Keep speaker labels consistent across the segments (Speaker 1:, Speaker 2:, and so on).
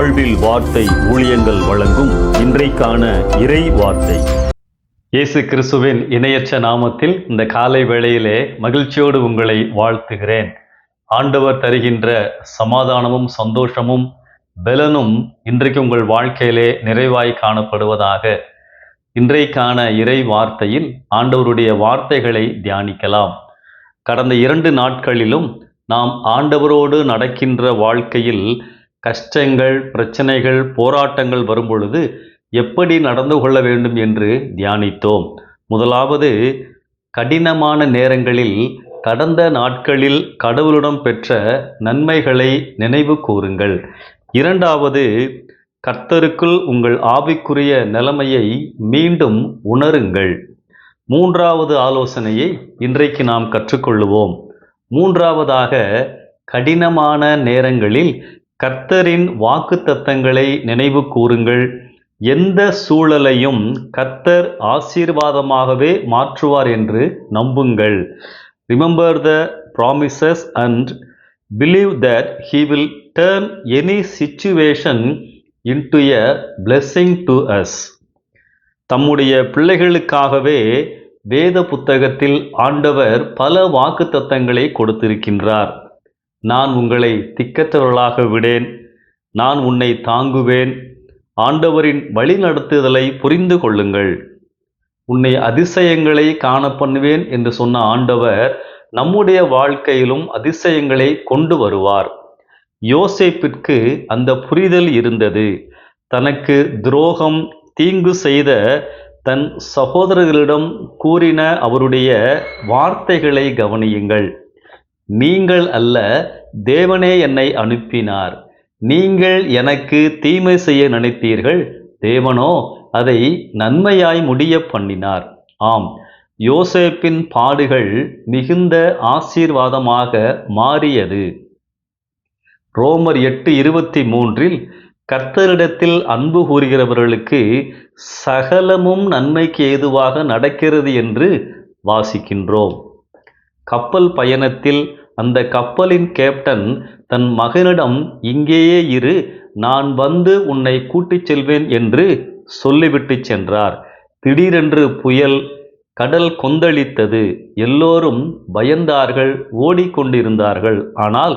Speaker 1: வாழ்வில் வார்த்தை ஊழியங்கள் வழங்கும் இன்றைக்கான இறை வார்த்தை. இயேசு கிறிஸ்துவின் இணையற்ற நாமத்தில் இந்த காலை வேளையிலே மகிழ்ச்சியோடு உங்களை வாழ்த்துகிறேன். ஆண்டவர் தருகின்ற சமாதானமும் சந்தோஷமும் பலனும் இன்றைக்கு உங்கள் வாழ்க்கையிலே நிறைவாய் காணப்படுவதாக. இன்றைக்கான இறை வார்த்தையில் ஆண்டவருடைய வார்த்தைகளை தியானிக்கலாம். கடந்த இரண்டு நாட்களிலும் நாம் ஆண்டவரோடு நடக்கின்ற வாழ்க்கையில் கஷ்டங்கள் பிரச்சனைகள் போராட்டங்கள் வரும்பொழுது எப்படி நடந்து கொள்ள வேண்டும் என்று தியானித்தோம். முதலாவது கடினமான நேரங்களில் கடந்த நாட்களில் கடவுளிடம் பெற்ற நன்மைகளை நினைவு கூறுங்கள். இரண்டாவது கர்த்தருக்குள் உங்கள் ஆவிக்குரிய நிலைமையை மீண்டும் உணருங்கள். மூன்றாவது ஆலோசனையை இன்றைக்கு நாம் கற்றுக்கொள்ளுவோம். மூன்றாவதாக கடினமான நேரங்களில் கர்த்தரின் வாக்குத்தத்தங்களை நினைவு கூறுங்கள். எந்த சூழலையும் கர்த்தர் ஆசீர்வாதமாகவே மாற்றுவார் என்று நம்புங்கள். Remember the promises and believe that he will turn any situation into a blessing to us தம்முடைய பிள்ளைகளுக்காகவே வேத புத்தகத்தில் ஆண்டவர் பல வாக்குத்தத்தங்களை கொடுத்திருக்கின்றார். நான் உங்களை திக்கற்றவர்களாக விடேன். நான் உன்னை தாங்குவேன். ஆண்டவரின் வழிநடத்துதலை புரிந்து கொள்ளுங்கள். உன்னை அதிசயங்களை காண பண்ணுவேன் என்று சொன்ன ஆண்டவர் நம்முடைய வாழ்க்கையிலும் அதிசயங்களை கொண்டு வருவார். யோசேப்பிற்கு அந்த புரிதல் இருந்தது. தனக்கு துரோகம் தீங்கு செய்த தன் சகோதரர்களிடம் கூறின அவருடைய வார்த்தைகளை கவனியுங்கள். நீங்கள் அல்ல தேவனே என்னை அனுப்பினார். நீங்கள் எனக்கு தீமை செய்ய நினைத்தீர்கள் தேவனோ அதை நன்மையாய் முடிய பண்ணினார். ஆம் யோசேப்பின் பாடுகள் மிகுந்த ஆசீர்வாதமாக மாறியது. ரோமர் எட்டு இருபத்தி மூன்றில் கர்த்தரிடத்தில் அன்பு கூறுகிறவர்களுக்கு சகலமும் நன்மைக்கு ஏதுவாக நடக்கிறது என்று வாசிக்கின்றோம். கப்பல் பயணத்தில் அந்த கப்பலின் கேப்டன் தன் மகனிடம் இங்கேயே இரு நான் வந்து உன்னை கூட்டிச் செல்வேன் என்று சொல்லிவிட்டு சென்றார். திடீரென்று புயல் கடல் கொந்தளித்தது. எல்லோரும் பயந்தார்கள் ஓடிக்கொண்டிருந்தார்கள். ஆனால்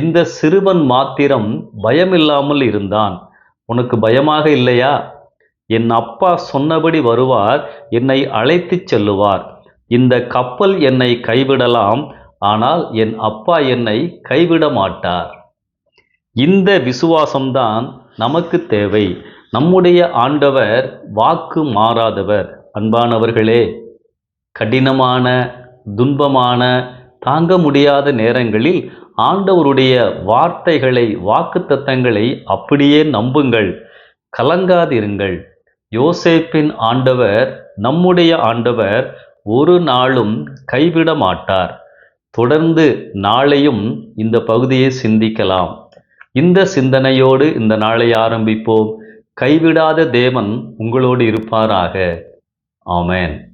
Speaker 1: இந்த சிறுவன் மாத்திரம் பயமில்லாமல் இருந்தான். உனக்கு பயமாக இல்லையா? என் அப்பா சொன்னபடி வருவார் என்னை அழைத்துச் செல்லுவார். இந்த கப்பல் என்னை கைவிடலாம் ஆனால் என் அப்பா என்னை கைவிட மாட்டார். இந்த விசுவாசம்தான் நமக்கு தேவை. நம்முடைய ஆண்டவர் வாக்கு மாறாதவர். அன்பானவர்களே கடினமான துன்பமான தாங்க முடியாத நேரங்களில் ஆண்டவருடைய வார்த்தைகளை வாக்குத்தத்தங்களை அப்படியே நம்புங்கள். கலங்காதிருங்கள். யோசேப்பின் ஆண்டவர் நம்முடைய ஆண்டவர் ஒரு நாளும் கைவிட மாட்டார். தொடர்ந்து நாளையும் இந்த பகுதியை சிந்திக்கலாம். இந்த சிந்தனையோடு இந்த நாளை ஆரம்பிப்போம். கைவிடாத தேவன் உங்களோடு இருப்பாராக. ஆமேன்.